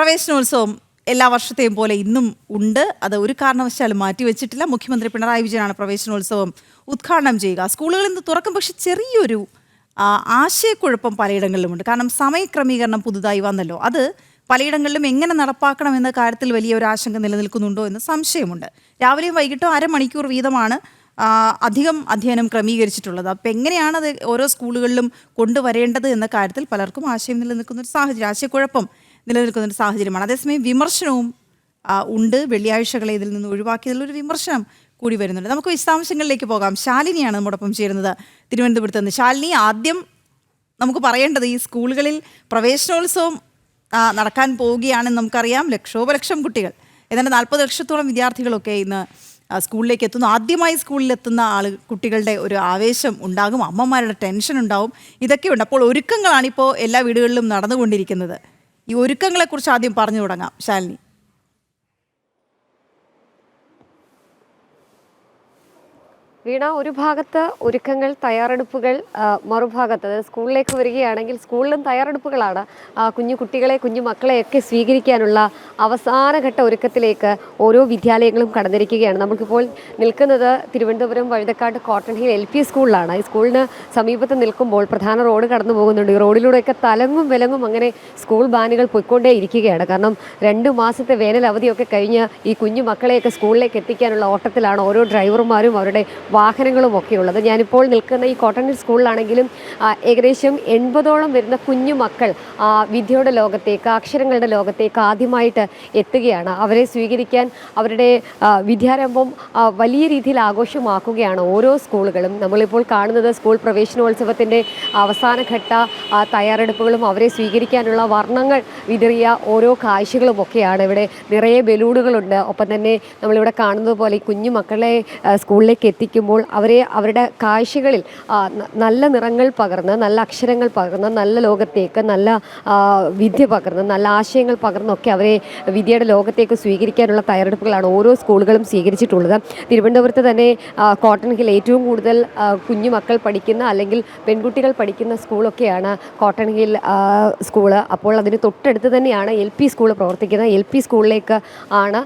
പ്രവേശനോത്സവം എല്ലാ വർഷത്തെയും പോലെ ഇന്നും ഉണ്ട്. അത് ഒരു കാരണവശാലും മാറ്റിവെച്ചിട്ടില്ല മുഖ്യമന്ത്രി പിണറായി വിജയനാണ് പ്രവേശനോത്സവം ഉദ്ഘാടനം ചെയ്യുക. സ്കൂളുകളിൽ നിന്ന് തുറക്കും പക്ഷെ ചെറിയൊരു ആശയക്കുഴപ്പം പലയിടങ്ങളിലുമുണ്ട്. കാരണം സമയക്രമീകരണം പുതുതായി വന്നല്ലോ. അത് പലയിടങ്ങളിലും എങ്ങനെ നടപ്പാക്കണം എന്ന കാര്യത്തിൽ വലിയ ഒരു ആശങ്ക നിലനിൽക്കുന്നുണ്ടോ എന്ന് സംശയമുണ്ട്. രാവിലെയും വൈകിട്ടും അരമണിക്കൂർ വീതമാണ് അധികം അധ്യയനം ക്രമീകരിച്ചിട്ടുള്ളത്. അപ്പം എങ്ങനെയാണ് അത് ഓരോ സ്കൂളുകളിലും കൊണ്ടുവരേണ്ടത് എന്ന കാര്യത്തിൽ പലർക്കും ആശയം നിലനിൽക്കുന്ന ഒരു സാഹചര്യം. ആശയക്കുഴപ്പം നിലനിൽക്കുന്ന ഒരു സാഹചര്യമാണ്. അതേസമയം വിമർശനവും ഉണ്ട്. വെള്ളിയാഴ്ചകളെ ഇതിൽ നിന്ന് ഒഴിവാക്കിയതിലൊരു വിമർശനം കൂടി വരുന്നുണ്ട്. നമുക്ക് വിശദാംശങ്ങളിലേക്ക് പോകാം. ശാലിനിയാണ് നമ്മോടൊപ്പം ചേരുന്നത് തിരുവനന്തപുരത്ത് നിന്ന്. ശാലിനി ആദ്യം നമുക്ക് പറയേണ്ടത് ഈ സ്കൂളുകളിൽ പ്രവേശനോത്സവം നടക്കാൻ പോവുകയാണെന്ന് നമുക്കറിയാം. ലക്ഷോപലക്ഷം കുട്ടികൾ ഏതാണ്ട് നാൽപ്പത് ലക്ഷത്തോളം വിദ്യാർത്ഥികളൊക്കെ ഇന്ന് സ്കൂളിലേക്ക് എത്തുന്നു. ആദ്യമായി സ്കൂളിലെത്തുന്ന ആൾ കുട്ടികളുടെ ഒരു ആവേശം ഉണ്ടാകും. അമ്മമാരുടെ ടെൻഷൻ ഉണ്ടാവും. ഇതൊക്കെയുണ്ട്. അപ്പോൾ ഒരുക്കങ്ങളാണ് ഇപ്പോൾ എല്ലാ വീടുകളിലും നടന്നുകൊണ്ടിരിക്കുന്നത്. ഈ ഒരുക്കങ്ങളെക്കുറിച്ച് ആദ്യം പറഞ്ഞു തുടങ്ങാം ശാലിനി. വീണ ഒരു ഭാഗത്ത് ഒരുക്കങ്ങൾ തയ്യാറെടുപ്പുകൾ മറുഭാഗത്ത് അതായത് സ്കൂളിലേക്ക് വരികയാണെങ്കിൽ സ്കൂളിലും തയ്യാറെടുപ്പുകളാണ്. കുഞ്ഞു കുട്ടികളെ കുഞ്ഞു മക്കളെയൊക്കെ സ്വീകരിക്കാനുള്ള അവസാനഘട്ട ഒരുക്കത്തിലേക്ക് ഓരോ വിദ്യാലയങ്ങളും കടന്നിരിക്കുകയാണ്. നമുക്കിപ്പോൾ നിൽക്കുന്നത് Thiruvananthapuram Vazhuthacaud cotton hill L P സ്കൂളിലാണ്. ഈ സ്കൂളിന് സമീപത്ത് നിൽക്കുമ്പോൾ പ്രധാന റോഡ് കടന്നു പോകുന്നുണ്ട് ഈ റോഡിലൂടെയൊക്കെ തലങ്ങും വിലങ്ങും അങ്ങനെ സ്കൂൾ ബാനുകൾ പൊയ്ക്കൊണ്ടേ ഇരിക്കുകയാണ് കാരണം രണ്ട് മാസത്തെ വേനൽ അവധിയൊക്കെ കഴിഞ്ഞ് ഈ കുഞ്ഞു മക്കളെയൊക്കെ സ്കൂളിലേക്ക് എത്തിക്കാനുള്ള ഓട്ടത്തിലാണ് ഓരോ ഡ്രൈവർമാരും അവരുടെ വാഹനങ്ങളും ഒക്കെ ഉള്ളത് ഞാനിപ്പോൾ നിൽക്കുന്ന ഈ കോട്ടൺ സ്കൂളിലാണെങ്കിലും ഏകദേശം എൺപതോളം വരുന്ന കുഞ്ഞു മക്കൾ വിദ്യയുടെ ലോകത്തേക്ക് അക്ഷരങ്ങളുടെ ലോകത്തേക്ക് ആദ്യമായിട്ട് എത്തുകയാണ്. അവരെ സ്വീകരിക്കാൻ അവരുടെ വിദ്യാരംഭം വലിയ രീതിയിൽ ആഘോഷമാക്കുകയാണ് ഓരോ സ്കൂളുകളും. നമ്മളിപ്പോൾ കാണുന്നത് സ്കൂൾ പ്രവേശനോത്സവത്തിന്റെ അവസാനഘട്ട തയ്യാറെടുപ്പുകളും അവരെ സ്വീകരിക്കാനുള്ള വർണങ്ങൾ വിതറിയ ഓരോ കാഴ്ചകളും ഒക്കെയാണ് ഇവിടെ നിറയെ ബലൂണുകളുണ്ട്. ഒപ്പം തന്നെ നമ്മളിവിടെ കാണുന്നത് പോലെ കുഞ്ഞു മക്കളെ സ്കൂളിലേക്ക് സ്കൂളിലേക്ക് എത്തിക്കുമ്പോൾ അവരെ അവരുടെ കാഴ്ചകളിൽ നല്ല നിറങ്ങൾ പകർന്ന് നല്ല അക്ഷരങ്ങൾ പകർന്ന് നല്ല ലോകത്തേക്ക് നല്ല വിദ്യ പകർന്ന് നല്ല ആശയങ്ങൾ പകർന്നൊക്കെ അവരെ വിദ്യയുടെ ലോകത്തേക്ക് സ്വീകരിക്കാനുള്ള തയ്യാറെടുപ്പുകളാണ് ഓരോ സ്കൂളുകളും സ്വീകരിച്ചിട്ടുള്ളത്. തിരുവനന്തപുരത്ത് തന്നെ കോട്ടൺ ഹിൽ ഏറ്റവും കൂടുതൽ കുഞ്ഞുമക്കൾ കുഞ്ഞു മക്കൾ പഠിക്കുന്ന അല്ലെങ്കിൽ പെൺകുട്ടികൾ പഠിക്കുന്ന സ്കൂളൊക്കെയാണ് കോട്ടൺ ഹിൽ ആ, സ്കൂൾ. അപ്പോൾ അതിന് തൊട്ടടുത്ത് തന്നെയാണ് എൽ പി സ്കൂൾ പ്രവർത്തിക്കുന്നത്. എൽ പി സ്കൂളിലേക്ക് ആണ്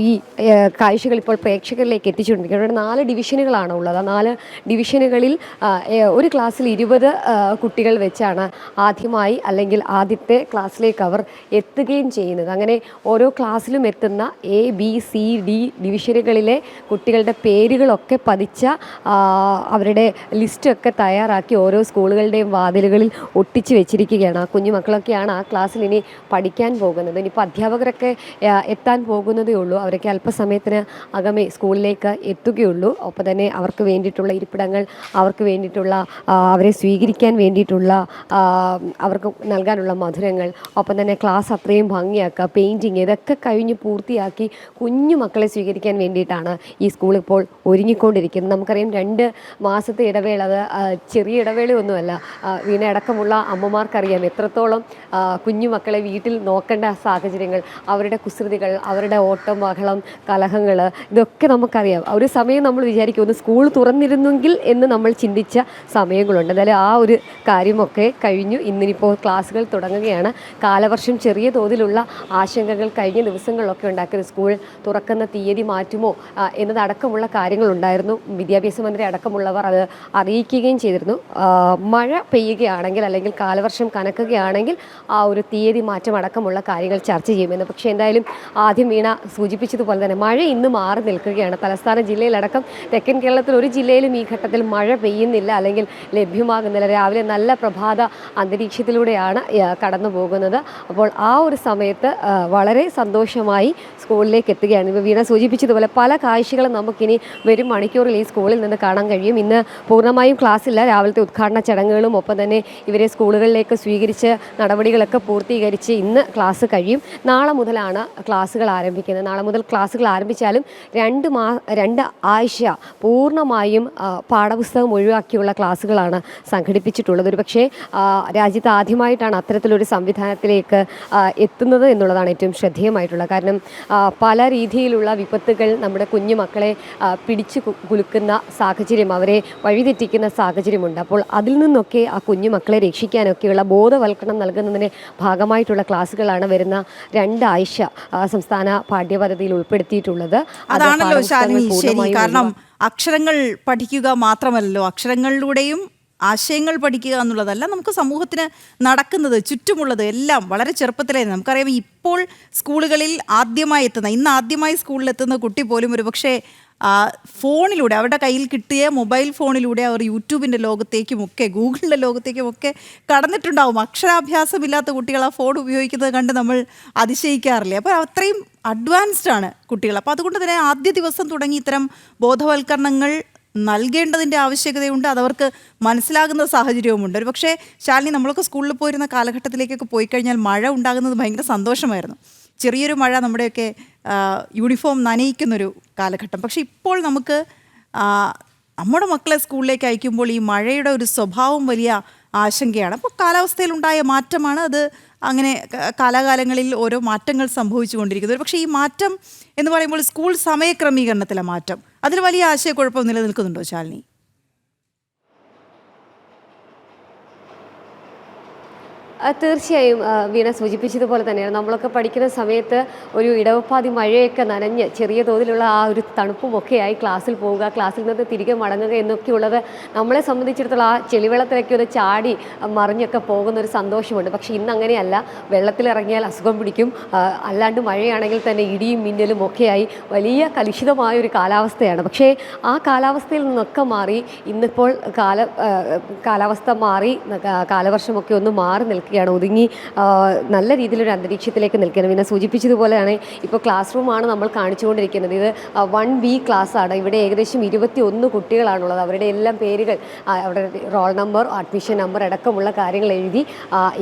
ഈ കാഴ്ചകൾ ഇപ്പോൾ പ്രേക്ഷകരിലേക്ക് എത്തിച്ചുകൊണ്ടിരിക്കുന്നത്. നാല് നാല് ഡിവിഷനുകളാണ് ഉള്ളത്. നാല് ഡിവിഷനുകളിൽ ഒരു ക്ലാസ്സിൽ ഇരുപത് കുട്ടികൾ വെച്ചാണ് ആദ്യമായി അല്ലെങ്കിൽ ആദ്യത്തെ ക്ലാസ്സിലേക്ക് അവർ എത്തുകയും ചെയ്യുന്നത്. അങ്ങനെ ഓരോ ക്ലാസ്സിലും എത്തുന്ന എ ബി സി ഡി ഡിവിഷനുകളിലെ കുട്ടികളുടെ പേരുകളൊക്കെ പതിച്ച അവരുടെ ലിസ്റ്റൊക്കെ തയ്യാറാക്കി ഓരോ സ്കൂളുകളുടെയും വാതിലുകളിൽ ഒട്ടിച്ച് വെച്ചിരിക്കുകയാണ്. ആ കുഞ്ഞുമക്കളൊക്കെയാണ് ആ ക്ലാസ്സിൽ ഇനി പഠിക്കാൻ പോകുന്നത്. ഇനിയിപ്പോൾ അധ്യാപകരൊക്കെ എത്താൻ പോകുന്നതേ ഉള്ളൂ. അവരൊക്കെ അല്പസമയത്തിന് അകമേ സ്കൂളിലേക്ക് എത്തുകയുള്ളൂ. ഒപ്പം തന്നെ അവർക്ക് വേണ്ടിയിട്ടുള്ള ഇരിപ്പിടങ്ങൾ അവർക്ക് വേണ്ടിയിട്ടുള്ള അവരെ സ്വീകരിക്കാൻ വേണ്ടിയിട്ടുള്ള അവർക്ക് നൽകാനുള്ള മധുരങ്ങൾ ഒപ്പം തന്നെ ക്ലാസ് അത്രയും ഭംഗിയാക്കുക പെയിന്റിങ് ഇതൊക്കെ കഴിഞ്ഞ് പൂർത്തിയാക്കി കുഞ്ഞു മക്കളെ സ്വീകരിക്കാൻ വേണ്ടിയിട്ടാണ് ഈ സ്കൂൾ ഇപ്പോൾ ഒരുങ്ങിക്കൊണ്ടിരിക്കുന്നത്. നമുക്കറിയാം രണ്ട് മാസത്തെ ഇടവേള അത് ചെറിയ ഇടവേളയൊന്നുമല്ല. വീണ അടക്കമുള്ള അമ്മമാർക്കറിയാം എത്രത്തോളം കുഞ്ഞു മക്കളെ വീട്ടിൽ നോക്കേണ്ട സാഹചര്യങ്ങൾ അവരുടെ കുസൃതികൾ അവരുടെ ഓട്ടം ബഹളം കലഹങ്ങൾ ഇതൊക്കെ നമുക്കറിയാം. ഒരു സമയം നമ്മൾ വിചാരിക്കും ഒന്ന് സ്കൂൾ തുറന്നിരുന്നെങ്കിൽ എന്ന് നമ്മൾ ചിന്തിച്ച സമയങ്ങളുണ്ട്. എന്തായാലും ആ ഒരു കാര്യമൊക്കെ കഴിഞ്ഞു. ഇന്നിനിപ്പോൾ ക്ലാസ്സുകൾ തുടങ്ങുകയാണ്. കാലവർഷം ചെറിയ തോതിലുള്ള ആശങ്കകൾ കഴിഞ്ഞ ദിവസങ്ങളിലൊക്കെ ഉണ്ടാക്കിയത് സ്കൂൾ തുറക്കുന്ന തീയതി മാറ്റുമോ എന്നതടക്കമുള്ള കാര്യങ്ങളുണ്ടായിരുന്നു. വിദ്യാഭ്യാസ മന്ത്രി അടക്കമുള്ളവർ അത് അറിയിക്കുകയും ചെയ്തിരുന്നു. മഴ പെയ്യുകയാണെങ്കിൽ അല്ലെങ്കിൽ കാലവർഷം കനക്കുകയാണെങ്കിൽ ആ ഒരു തീയതി മാറ്റം അടക്കമുള്ള കാര്യങ്ങൾ ചർച്ച ചെയ്യുമെന്ന് പക്ഷേ എന്തായാലും ആദ്യം വീണ സൂചിപ്പിച്ചതുപോലെ തന്നെ മഴ ഇന്ന് മാറി നിൽക്കുകയാണ്. തലസ്ഥാന ജില്ലയിലടക്കം തെക്കൻ കേരളത്തിൽ ഒരു ജില്ലയിലും ഈ ഘട്ടത്തിൽ മഴ പെയ്യുന്നില്ല അല്ലെങ്കിൽ ലഭ്യമാകുന്നില്ല. രാവിലെ നല്ല പ്രഭാത അന്തരീക്ഷത്തിലൂടെയാണ് കടന്നു പോകുന്നത് അപ്പോൾ ആ ഒരു സമയത്ത് വളരെ സന്തോഷമായി സ്കൂളിലേക്ക് എത്തുകയാണ്. ഇപ്പോൾ വീണ സൂചിപ്പിച്ചതുപോലെ പല കാഴ്ചകളും നമുക്കിനി വരും മണിക്കൂറിൽ ഈ സ്കൂളിൽ നിന്ന് കാണാൻ കഴിയും. ഇന്ന് പൂർണമായും ക്ലാസ് ഇല്ല രാവിലത്തെ ഉദ്ഘാടന ചടങ്ങുകളും ഒപ്പം തന്നെ ഇവരെ സ്കൂളുകളിലേക്ക് സ്വീകരിച്ച് നടപടികളൊക്കെ പൂർത്തീകരിച്ച് ഇന്ന് ക്ലാസ് കഴിയും. നാളെ മുതലാണ് ക്ലാസ്സുകൾ ആരംഭിക്കുന്നത്. നാളെ മുതൽ ക്ലാസ്സുകൾ ആരംഭിച്ചാലും രണ്ട് മാ രണ്ട് ആഴ്ച പൂർണമായും പാഠപുസ്തകം ഒഴിവാക്കിയുള്ള ക്ലാസ്സുകളാണ് സംഘടിപ്പിച്ചിട്ടുള്ളത്. ഒരു പക്ഷേ രാജ്യത്ത് ആദ്യമായിട്ടാണ് അത്തരത്തിലൊരു സംവിധാനത്തിലേക്ക് എത്തുന്നത് എന്നുള്ളതാണ് ഏറ്റവും ശ്രദ്ധേയമായിട്ടുള്ളത് കാരണം. പല രീതിയിലുള്ള വിപത്തുകൾ നമ്മുടെ കുഞ്ഞു മക്കളെ പിടിച്ചു കുലുക്കുന്ന സാഹചര്യം അവരെ വഴിതെറ്റിക്കുന്ന സാഹചര്യമുണ്ട്. അപ്പോൾ അതിൽ നിന്നൊക്കെ ആ കുഞ്ഞു മക്കളെ രക്ഷിക്കാനൊക്കെയുള്ള ബോധവൽക്കരണം നൽകുന്നതിന് ഭാഗമായിട്ടുള്ള ക്ലാസ്സുകളാണ് വരുന്ന രണ്ടാഴ്ച സംസ്ഥാന പാഠ്യപദ്ധതിയിൽ ഉൾപ്പെടുത്തിയിട്ടുള്ളത്. അതാണല്ലോ ശരി. കാരണം അക്ഷരങ്ങൾ പഠിക്കുക മാത്രമല്ലല്ലോ അക്ഷരങ്ങളിലൂടെയും ആശയങ്ങൾ പഠിക്കുക എന്നുള്ളതല്ല നമുക്ക് സമൂഹത്തിന് നടക്കുന്നത് ചുറ്റുമുള്ളത് എല്ലാം വളരെ ചെറുപ്പത്തിലേ നമുക്കറിയാം. ഇപ്പോൾ സ്കൂളുകളിൽ ആദ്യമായി എത്തുന്ന ഇന്ന് ആദ്യമായി സ്കൂളിലെത്തുന്ന കുട്ടി പോലും ഒരു പക്ഷേ ഫോണിലൂടെ അവരുടെ കയ്യിൽ കിട്ടിയ മൊബൈൽ ഫോണിലൂടെ അവർ യൂട്യൂബിന്റെ ലോകത്തേക്കുമൊക്കെ ഗൂഗിളിന്റെ ലോകത്തേക്കുമൊക്കെ കടന്നിട്ടുണ്ടാവും. അക്ഷരാഭ്യാസമില്ലാത്ത കുട്ടികൾ ആ ഫോൺ ഉപയോഗിക്കുന്നത് കണ്ട് നമ്മൾ അതിശയിക്കാറില്ലേ? അപ്പോൾ അത്രയും അഡ്വാൻസ്ഡ് ആണ് കുട്ടികൾ. അപ്പോൾ അതുകൊണ്ട് തന്നെ ആദ്യ ദിവസം തുടങ്ങി ഇത്തരം ബോധവൽക്കരണങ്ങൾ നൽകേണ്ടതിന്റെ ആവശ്യകതയുണ്ട്. അതവർക്ക് മനസ്സിലാകുന്ന സാഹചര്യവുമുണ്ട്. ഒരു പക്ഷേ ശാലിനി നമ്മളൊക്കെ സ്കൂളിൽ പോയിരുന്ന കാലഘട്ടത്തിലേക്കൊക്കെ പോയി കഴിഞ്ഞാൽ മഴ ഉണ്ടാകുന്നത് ഭയങ്കര സന്തോഷമായിരുന്നു. ചെറിയൊരു മഴ നമ്മുടെയൊക്കെ യൂണിഫോം നനയിക്കുന്നൊരു കാലഘട്ടം. പക്ഷേ ഇപ്പോൾ നമുക്ക് നമ്മുടെ മക്കളെ സ്കൂളിലേക്ക് അയക്കുമ്പോൾ ഈ മഴയുടെ ഒരു സ്വഭാവം വലിയ ആശങ്കയാണ്. അപ്പോൾ കാലാവസ്ഥയിലുണ്ടായ മാറ്റമാണ് അത് അങ്ങനെ കാലാകാലങ്ങളിൽ ഓരോ മാറ്റങ്ങൾ സംഭവിച്ചു കൊണ്ടിരിക്കുന്നത് പക്ഷേ ഈ മാറ്റം എന്ന് പറയുമ്പോൾ സ്കൂൾ സമയക്രമീകരണത്തിലെ മാറ്റം. അതിൽ വലിയ ആശയക്കുഴപ്പം നിലനിൽക്കുന്നുണ്ടോ ശാലിനി? തീർച്ചയായും വീണ സൂചിപ്പിച്ചതുപോലെ തന്നെയാണ്. നമ്മളൊക്കെ പഠിക്കുന്ന സമയത്ത് ഒരു ഇടവപ്പാതി മഴയൊക്കെ നനഞ്ഞ് ചെറിയ തോതിലുള്ള ആ ഒരു തണുപ്പും ഒക്കെയായി ക്ലാസ്സിൽ പോവുക ക്ലാസ്സിൽ നിന്ന് തിരികെ മടങ്ങുക എന്നൊക്കെയുള്ളത് നമ്മളെ സംബന്ധിച്ചിടത്തോളം ആ ചെളിവെള്ളത്തിലൊക്കെ ഒന്ന് ചാടി മറിഞ്ഞൊക്കെ പോകുന്ന ഒരു സന്തോഷമുണ്ട്. പക്ഷേ ഇന്ന് അങ്ങനെയല്ല വെള്ളത്തിലിറങ്ങിയാൽ അസുഖം പിടിക്കും. അല്ലാണ്ട് മഴയാണെങ്കിൽ തന്നെ ഇടിയും മിന്നലും ഒക്കെയായി വലിയ കലുഷിതമായ ഒരു കാലാവസ്ഥയാണ്. പക്ഷേ ആ കാലാവസ്ഥയിൽ നിന്നൊക്കെ മാറി ഇന്നിപ്പോൾ കാല കാലാവസ്ഥ മാറി കാലവർഷമൊക്കെ ഒന്ന് മാറി നിൽക്കുകയാണ് ഒതുങ്ങി നല്ല രീതിയിലൊരു അന്തരീക്ഷത്തിലേക്ക് നിൽക്കുന്നത് പിന്നെ സൂചിപ്പിച്ചതുപോലെയാണ് ഇപ്പോൾ ക്ലാസ് റൂമാണ് നമ്മൾ കാണിച്ചുകൊണ്ടിരിക്കുന്നത്. ഇത് വൺ വി ക്ലാസ് ആണ്. ഇവിടെ ഏകദേശം ഇരുപത്തി ഒന്ന് കുട്ടികളാണുള്ളത്. അവരുടെ എല്ലാം പേരുകൾ അവരുടെ റോൾ നമ്പർ അഡ്മിഷൻ നമ്പർ അടക്കമുള്ള കാര്യങ്ങൾ എഴുതി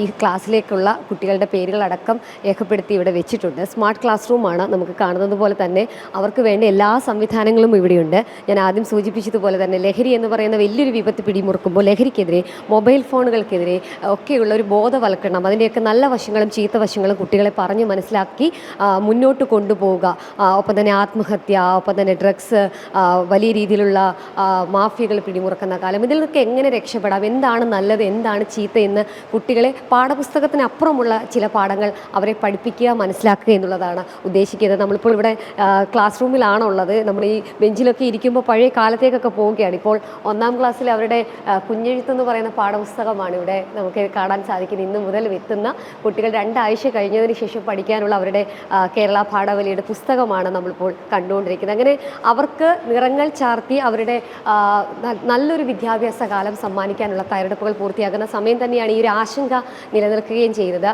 ഈ ക്ലാസ്സിലേക്കുള്ള കുട്ടികളുടെ പേരുകൾ അടക്കം രേഖപ്പെടുത്തി ഇവിടെ വെച്ചിട്ടുണ്ട്. സ്മാർട്ട് ക്ലാസ് റൂമാണ് നമുക്ക് കാണുന്നത് പോലെ തന്നെ. അവർക്ക് വേണ്ട എല്ലാ സംവിധാനങ്ങളും ഇവിടെയുണ്ട്. ഞാൻ ആദ്യം സൂചിപ്പിച്ചതുപോലെ തന്നെ ലഹരി എന്ന് പറയുന്ന വലിയൊരു വിപത്ത് പിടിമുറുക്കുമ്പോൾ ലഹരിക്കെതിരെ മൊബൈൽ ഫോണുകൾക്കെതിരെ ഒക്കെയുള്ള ഒരു ബോധവൽക്കരണം അതിന്റെയൊക്കെ നല്ല വശങ്ങളും ചീത്ത വശങ്ങളും കുട്ടികളെ പറഞ്ഞ് മനസ്സിലാക്കി മുന്നോട്ട് കൊണ്ടുപോവുക. ഒപ്പം തന്നെ ആത്മഹത്യ ഒപ്പം തന്നെ ഡ്രഗ്സ് വലിയ രീതിയിലുള്ള മാഫിയകൾ പിടിമുറുക്കുന്ന കാലം. ഇതിൽ നിന്നൊക്കെ എങ്ങനെ രക്ഷപ്പെടാം? എന്താണ് നല്ലത്? എന്താണ് ചീത്ത എന്ന് കുട്ടികളെ പാഠപുസ്തകത്തിനപ്പുറമുള്ള ചില പാഠങ്ങൾ അവരെ പഠിപ്പിക്കുക മനസ്സിലാക്കുക എന്നുള്ളതാണ് ഉദ്ദേശിക്കുന്നത്. നമ്മളിപ്പോൾ ഇവിടെ ക്ലാസ് റൂമിലാണ് ഉള്ളത് നമ്മൾ ഈ ബെഞ്ചിലൊക്കെ ഇരിക്കുമ്പോൾ പഴയ കാലത്തേക്കൊക്കെ പോവുകയാണ്. ഇപ്പോൾ ഒന്നാം ക്ലാസ്സിൽ അവരുടെ കുഞ്ഞെഴുത്തെന്ന് പറയുന്ന പാഠപുസ്തകമാണ് ഇവിടെ നമുക്ക് കാണാൻ സാധിക്കുന്നത്. ഇന്ന് മുതൽ എത്തുന്ന കുട്ടികൾ രണ്ടാഴ്ച കഴിഞ്ഞതിന് ശേഷം പഠിക്കാനുള്ള അവരുടെ കേരള പാഠവലിയുടെ പുസ്തകമാണ് നമ്മളിപ്പോൾ കണ്ടുകൊണ്ടിരിക്കുന്നത്. അങ്ങനെ അവർക്ക് നിറങ്ങൾ ചാർത്തി അവരുടെ നല്ലൊരു വിദ്യാഭ്യാസ കാലം സമ്മാനിക്കാനുള്ള തയ്യാറെടുപ്പുകൾ പൂർത്തിയാക്കുന്ന സമയം തന്നെയാണ് ഈ ഒരു ആശങ്ക നിലനിൽക്കുകയും ചെയ്തത്.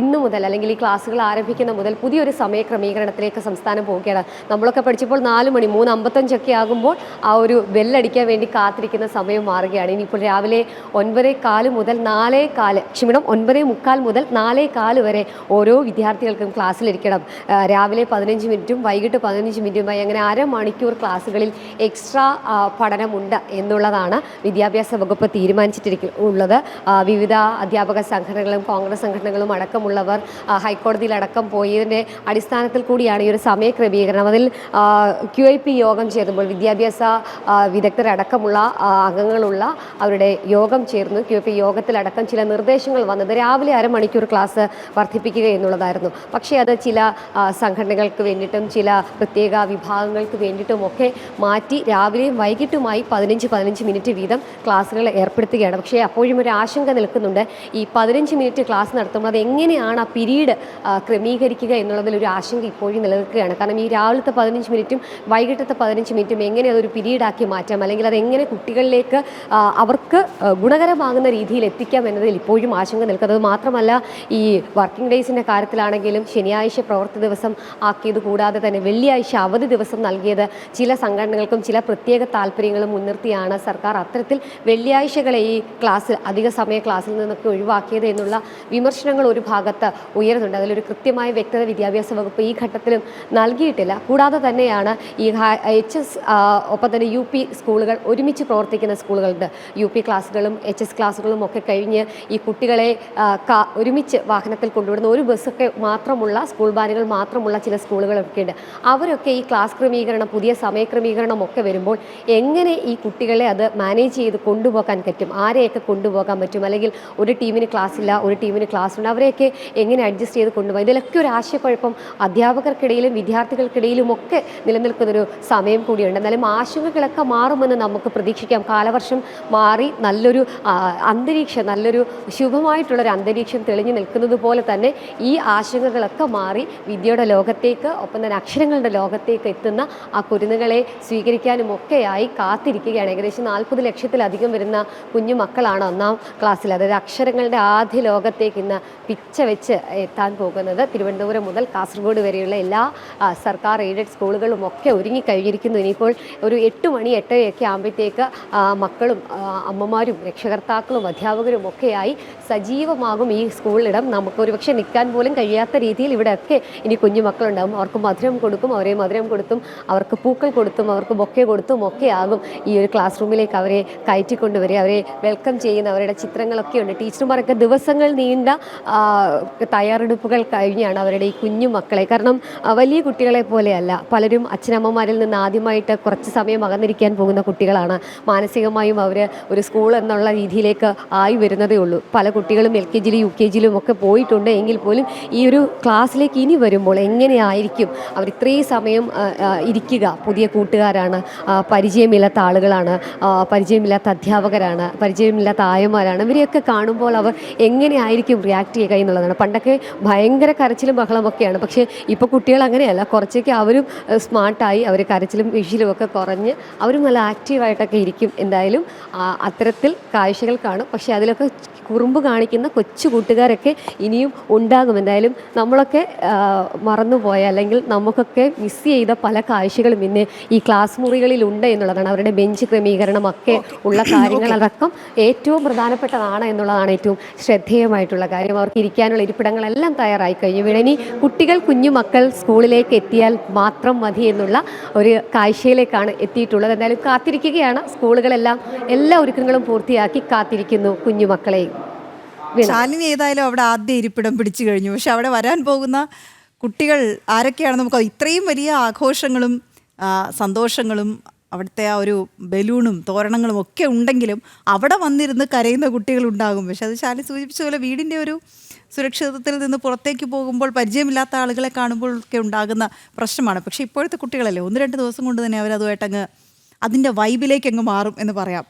ഇന്നു മുതൽ അല്ലെങ്കിൽ ഈ ക്ലാസ്സുകൾ ആരംഭിക്കുന്ന മുതൽ പുതിയൊരു സമയ ക്രമീകരണത്തിലേക്ക് സംസ്ഥാനം പോവുകയാണ്. നമ്മളൊക്കെ പഠിച്ചപ്പോൾ നാല് മണി മൂന്ന് അമ്പത്തഞ്ചൊക്കെ ആകുമ്പോൾ ആ ഒരു ബെല്ലടിക്കാൻ വേണ്ടി കാത്തിരിക്കുന്ന സമയം മാറുകയാണ്. ഇനിയിപ്പോൾ രാവിലെ ഒൻപതേ കാൽ മുതൽ നാലേ കാൽ ക്ഷമിക്കണം ഒൻപതേ മുക്കാൽ മുതൽ നാലേ കാൽ വരെ ഓരോ വിദ്യാർത്ഥികൾക്കും ക്ലാസ്സിലിരിക്കണം രാവിലെ പതിനഞ്ച് മിനിറ്റും വൈകിട്ട് പതിനഞ്ച് മിനിറ്റുമായി അങ്ങനെ അരമണിക്കൂർ ക്ലാസ്സുകളിൽ എക്സ്ട്രാ പഠനമുണ്ട് എന്നുള്ളതാണ് വിദ്യാഭ്യാസ വകുപ്പ് തീരുമാനിച്ചിട്ടിരിക്കും ഉള്ളത് വിവിധ അധ്യാപക സംഘടനകളും കോൺഗ്രസ് സംഘടനകളും അടക്കമുള്ളവർ ഹൈക്കോടതിയിലടക്കം പോയതിന്റെ അടിസ്ഥാനത്തിൽ കൂടിയാണ് ഈ ഒരു സമയ ക്രമീകരണം. അതിൽ ക്യു ഐ പി യോഗം ചേരുമ്പോൾ വിദ്യാഭ്യാസ വിദഗ്ധരടക്കമുള്ള അംഗങ്ങളുള്ള അവരുടെ യോഗം ചേർന്ന്. ക്യു ഐ പി യോഗത്തിലടക്കം ചില നിർദ്ദേശങ്ങൾ വന്നത്. രാവിലെ അരമണിക്കൂർ ക്ലാസ് വർദ്ധിപ്പിക്കുക എന്നുള്ളതായിരുന്നു. പക്ഷേ അത് ചില സംഘടനകൾക്ക് വേണ്ടിയിട്ടും ചില പ്രത്യേക വിഭാഗങ്ങൾക്ക് വേണ്ടിയിട്ടും ഒക്കെ മാറ്റി രാവിലെയും വൈകിട്ടുമായി പതിനഞ്ച് പതിനഞ്ച് മിനിറ്റ് വീതം ക്ലാസ്സുകൾ ഏർപ്പെടുത്തുകയാണ്. പക്ഷേ അപ്പോഴും ഒരു ആശങ്ക നിൽക്കുന്നുണ്ട്. ഈ പതിനഞ്ച് മിനിറ്റ് ക്ലാസ് നടത്തുമ്പോൾ അത് എങ്ങനെയാണ് ആ പിരീഡ് ക്രമീകരിക്കുക എന്നുള്ളതിൽ ഒരു ആശങ്ക ഇപ്പോഴും നിലനിൽക്കുകയാണ്. കാരണം ഈ രാവിലത്തെ പതിനഞ്ച് മിനിറ്റും വൈകിട്ടത്തെ പതിനഞ്ച് മിനിറ്റും എങ്ങനെ അതൊരു പിരീഡാക്കി മാറ്റാം? അല്ലെങ്കിൽ അത് എങ്ങനെ കുട്ടികളിലേക്ക് അവർക്ക് ഗുണകരമാകുന്ന രീതിയിൽ എത്തിക്കാം എന്നതിൽ ഇപ്പോഴും ആശങ്ക ആശങ്ക നിൽക്കുന്നത്. മാത്രമല്ല ഈ വർക്കിംഗ് ഡേയ്സിന്റെ കാര്യത്തിലാണെങ്കിലും ശനിയാഴ്ച പ്രവൃത്തി ദിവസം ആക്കിയത് കൂടാതെ തന്നെ വെള്ളിയാഴ്ച അവധി ദിവസം നൽകിയത് ചില സംഘടനകൾക്കും ചില പ്രത്യേക താല്പര്യങ്ങളും മുൻനിർത്തിയാണ് സർക്കാർ അത്തരത്തിൽ വെള്ളിയാഴ്ചകളെ ഈ ക്ലാസ്സിൽ അധിക സമയ ക്ലാസ്സിൽ നിന്നൊക്കെ ഒഴിവാക്കിയത് എന്നുള്ള വിമർശനങ്ങൾ ഒരു ഭാഗത്ത് ഉയരുന്നുണ്ട്. അതിലൊരു കൃത്യമായ വ്യക്തത വിദ്യാഭ്യാസ വകുപ്പ് ഈ ഘട്ടത്തിലും നൽകിയിട്ടില്ല. കൂടാതെ തന്നെയാണ് ഈ എച്ച് എസ് ഒപ്പം തന്നെ യു പി സ്കൂളുകൾ ഒരുമിച്ച് പ്രവർത്തിക്കുന്ന സ്കൂളുകളുണ്ട്. യു പി ക്ലാസ്സുകളും എച്ച് എസ് ക്ലാസ്സുകളും ഒക്കെ കഴിഞ്ഞ് ഈ കുട്ടികളെ ആ, കാ- ഒരുമിച്ച് വാഹനത്തിൽ കൊണ്ടുവിടുന്ന ഒരു ബസ്സൊക്കെ മാത്രമുള്ള സ്കൂൾ ബാനുകൾ മാത്രമുള്ള ചില സ്കൂളുകളൊക്കെ ഉണ്ട്. അവരൊക്കെ ഈ ക്ലാസ് ക്രമീകരണം പുതിയ സമയക്രമീകരണമൊക്കെ വരുമ്പോൾ എങ്ങനെ ഈ കുട്ടികളെ അത് മാനേജ് ചെയ്ത് കൊണ്ടുപോകാൻ പറ്റും? ആരെയൊക്കെ കൊണ്ടുപോകാൻ പറ്റും? അല്ലെങ്കിൽ ഒരു ടീമിന് ക്ലാസ് ഇല്ല ഒരു ടീമിന് ക്ലാസ് ഉണ്ട്. അവരെയൊക്കെ എങ്ങനെ അഡ്ജസ്റ്റ് ചെയ്ത് കൊണ്ടുപോകാം ഇതിലൊക്കെ ഒരു ആശയക്കുഴപ്പം അധ്യാപകർക്കിടയിലും വിദ്യാർത്ഥികൾക്കിടയിലും ഒക്കെ നിലനിൽക്കുന്നൊരു സമയം കൂടിയുണ്ട്. എന്നാലും ആശങ്കകളൊക്കെ മാറുമെന്ന് നമുക്ക് പ്രതീക്ഷിക്കാം. കാലവർഷം മാറി നല്ലൊരു അന്തരീക്ഷം നല്ലൊരു ശുഭമായിട്ടുള്ളൊരു അന്തരീക്ഷം തെളിഞ്ഞു നിൽക്കുന്നത് പോലെ തന്നെ ഈ ആശങ്കകളൊക്കെ മാറി വിദ്യയുടെ ലോകത്തേക്ക് ഒപ്പം തന്നെ അക്ഷരങ്ങളുടെ ലോകത്തേക്ക് എത്തുന്ന ആ കുരുന്നുകളെ സ്വീകരിക്കാനും ഒക്കെയായി കാത്തിരിക്കുകയാണ്. ഏകദേശം നാൽപ്പത് ലക്ഷത്തിലധികം വരുന്ന കുഞ്ഞു മക്കളാണ് ഒന്നാം ക്ലാസ്സിൽ. അതായത് അക്ഷരങ്ങളുടെ ആദ്യ ലോകത്തേക്ക് ഇന്ന് പിച്ച വെച്ച് എത്താൻ പോകുന്നത് തിരുവനന്തപുരം മുതൽ കാസർഗോഡ് വരെയുള്ള എല്ലാ സർക്കാർ എയ്ഡഡ് സ്കൂളുകളും ഒക്കെ ഒരുങ്ങിക്കഴിഞ്ഞിരിക്കുന്നു ഇനിയിപ്പോൾ ഒരു എട്ട് മണി എട്ടരയൊക്കെ ആകുമ്പോഴത്തേക്ക് മക്കളും അമ്മമാരും രക്ഷകർത്താക്കളും അധ്യാപകരും ഒക്കെയായി സജീവമാകും ഈ സ്കൂളിലിടം നമുക്ക് ഒരുപക്ഷെ നിൽക്കാൻ പോലും കഴിയാത്ത രീതിയിൽ ഇവിടെയൊക്കെ ഇനി കുഞ്ഞു മക്കളുണ്ടാകും അവർക്ക് മധുരം കൊടുക്കും അവരെ മധുരം കൊടുത്തും അവർക്ക് പൂക്കൾ കൊടുത്തും അവർക്ക് ബൊക്കെ കൊടുത്തും ഒക്കെ ആകും ഈ ഒരു ക്ലാസ് റൂമിലേക്ക് അവരെ കയറ്റിക്കൊണ്ടുവരിക. അവരെ വെൽക്കം ചെയ്യുന്ന അവരുടെ ചിത്രങ്ങളൊക്കെ ഉണ്ട്. ടീച്ചർമാരൊക്കെ ദിവസങ്ങൾ നീണ്ട തയ്യാറെടുപ്പുകൾ കഴിഞ്ഞാണ് അവരുടെ ഈ കുഞ്ഞു മക്കളെ. കാരണം വലിയ കുട്ടികളെ പോലെയല്ല. പലരും അച്ഛനമ്മമാരിൽ നിന്ന് ആദ്യമായിട്ട് കുറച്ച് സമയം അകന്നിരിക്കാൻ പോകുന്ന കുട്ടികളാണ്. മാനസികമായും അവർ ഒരു സ്കൂൾ എന്നുള്ള രീതിയിലേക്ക് ആയി വരുന്നതേ ഉള്ളൂ. പല കുട്ടികളും എൽ കെ ജിയിലും യു കെ ജിയിലും ഒക്കെ പോയിട്ടുണ്ട്. എങ്കിൽ പോലും ഈ ഒരു ക്ലാസ്സിലേക്ക് ഇനി വരുമ്പോൾ എങ്ങനെയായിരിക്കും അവർ ഇത്രയും സമയം ഇരിക്കുക? പുതിയ കൂട്ടുകാരാണ് പരിചയമില്ലാത്ത ആളുകളാണ് പരിചയമില്ലാത്ത അധ്യാപകരാണ് പരിചയമില്ലാത്ത ആയമാരാണ്. ഇവരെയൊക്കെ കാണുമ്പോൾ അവർ എങ്ങനെയായിരിക്കും റിയാക്ട് ചെയ്യുക എന്നുള്ളതാണ്. പണ്ടൊക്കെ ഭയങ്കര കരച്ചിലും ബഹളമൊക്കെയാണ് പക്ഷേ ഇപ്പോൾ കുട്ടികൾ അങ്ങനെയല്ല. കുറച്ചൊക്കെ അവരും സ്മാർട്ടായി അവർ കരച്ചിലും വിഷിലും ഒക്കെ കുറഞ്ഞ് അവരും നല്ല ആക്റ്റീവായിട്ടൊക്കെ ഇരിക്കും. എന്തായാലും അത്തരത്തിൽ കാഴ്ചകൾ കാണും. പക്ഷേ അതിലൊക്കെ കുറുമ്പ് കാണിക്കുന്ന കൊച്ചു കൂട്ടുകാരൊക്കെ ഇനിയും ഉണ്ടാകും. എന്തായാലും നമ്മളൊക്കെ മറന്നുപോയ അല്ലെങ്കിൽ നമുക്കൊക്കെ മിസ് ചെയ്ത പല കാഴ്ചകളും ഇന്ന് ഈ ക്ലാസ് മുറികളിലുണ്ട് എന്നുള്ളതാണ്. അവരുടെ ബെഞ്ച് ക്രമീകരണം ഒക്കെ ഉള്ള കാര്യങ്ങളടക്കം ഏറ്റവും പ്രധാനപ്പെട്ടതാണ് എന്നുള്ളതാണ് ഏറ്റവും ശ്രദ്ധേയമായിട്ടുള്ള കാര്യം. അവർക്ക് ഇരിക്കാനുള്ള ഇരിപ്പിടങ്ങളെല്ലാം തയ്യാറായി കഴിഞ്ഞു. ഇനി കുട്ടികൾ കുഞ്ഞു മക്കൾ സ്കൂളിലേക്ക് എത്തിയാൽ മാത്രം മതി എന്നുള്ള ഒരു കാഴ്ചയിലേക്കാണ് എത്തിയിട്ടുള്ളത്. എന്തായാലും കാത്തിരിക്കുകയാണ്. സ്കൂളുകളെല്ലാം എല്ലാ ഒരുക്കങ്ങളും പൂർത്തിയാക്കി കാത്തിരിക്കുന്നു കുഞ്ഞു മക്കളെയും. ശാലിനി ഏതായാലും അവിടെ ആദ്യ ഇരിപ്പിടം പിടിച്ചു കഴിഞ്ഞു. പക്ഷെ അവിടെ വരാൻ പോകുന്ന കുട്ടികൾ ആരൊക്കെയാണ് നമുക്ക് ഇത്രയും വലിയ ആഘോഷങ്ങളും സന്തോഷങ്ങളും അവിടുത്തെ ആ ഒരു ബലൂണും തോരണങ്ങളും ഒക്കെ ഉണ്ടെങ്കിലും അവിടെ വന്നിരുന്ന് കരയുന്ന കുട്ടികളുണ്ടാകും പക്ഷെ അത് ശാലി സൂചിപ്പിച്ച പോലെ വീടിന്റെ ഒരു സുരക്ഷിതത്വത്തിൽ നിന്ന് പുറത്തേക്ക് പോകുമ്പോൾ പരിചയമില്ലാത്ത ആളുകളെ കാണുമ്പോൾ ഒക്കെ ഉണ്ടാകുന്ന പ്രശ്നമാണ്. പക്ഷേ ഇപ്പോഴത്തെ കുട്ടികളല്ലേ ഒന്ന് രണ്ട് ദിവസം കൊണ്ട് തന്നെ അവരതുമായിട്ടങ്ങ് അതിന്റെ വൈബിലേക്ക് അങ്ങ് മാറും എന്ന് പറയാം.